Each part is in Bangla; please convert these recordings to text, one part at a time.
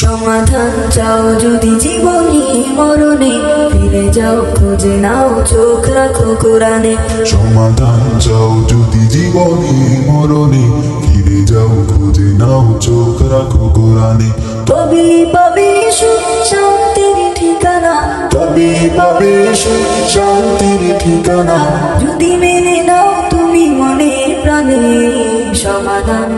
সমাধান চাও যদি জীবনী মরণে ফিরে যাও খুঁজে নাও চোখ রাখো কোরআনে। সমাধান চাও যদি জীবনে মরণে ফিরে যাও খুঁজে নাও চোখ রাখো কোরআনে। তবে পাবে শান্তির ঠিকানা তবে পাবে শান্তির ঠিকানা। যদি মেনে নাও তুমি মনে প্রাণে সমাধান।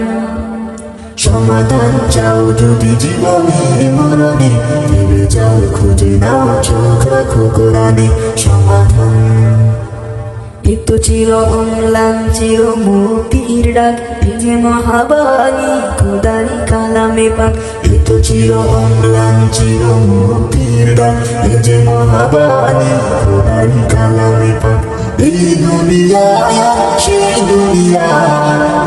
সমাধান চাও যদি জীবনে, মরণে। ফিরে যাও, খুঁজে নাও, চোখ রাখো কোরআনে সমাধান। একটু চির অম্লান, চির মুক্তির ডাক যে মহাবাণী, খুদারি কালামে পাক। এত চির অম্লান, চির মুক্তির ডাক যে মহাবাণী, খোদারি কালামে পাক। এই দুনিয়া, সেই দুনিয়া।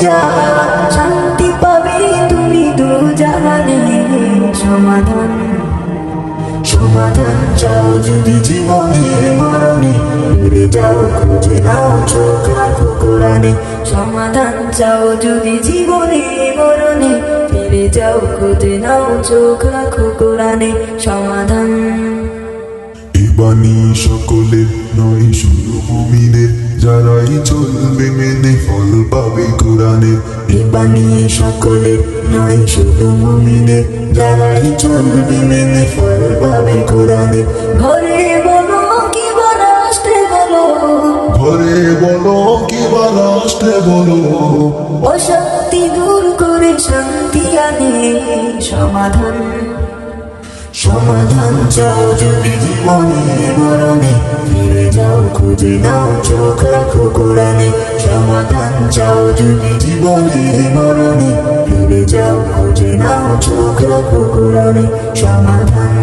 শান্তি পাবে তুমি দু জাহানে সমাধান সমাধান চাও যদি জীবনে মরণে ফিরে যাও খুঁজে নাও চোখ রাখো কোরআনে সমাধান চাও যদি জীবনে মরণে ফিরে যাও খুঁজে নাও চোখ রাখো কোরআনে সমাধান সকলের নয় যারাই চলবে পাবে কোরআনের এ বাণী সকলের নয় শুধু মুমিনের। যারাই চলবে মেনে ফল পাবে ঘরে বলো কি বা রাষ্ট্রে বলো। ঘরে বলো কি বা রাষ্ট্রে বলো। অশান্তি দূর করে শান্তি আনে সমাধান। সমাধান চাও যদি জীবনে মরণে ফিরে যাও খুঁজে নাও চোখ কোরআনে যদি জীবনে মরণে ফিরে যাও খুঁজে নাও চোখ রাখো কোরআনে সমাধান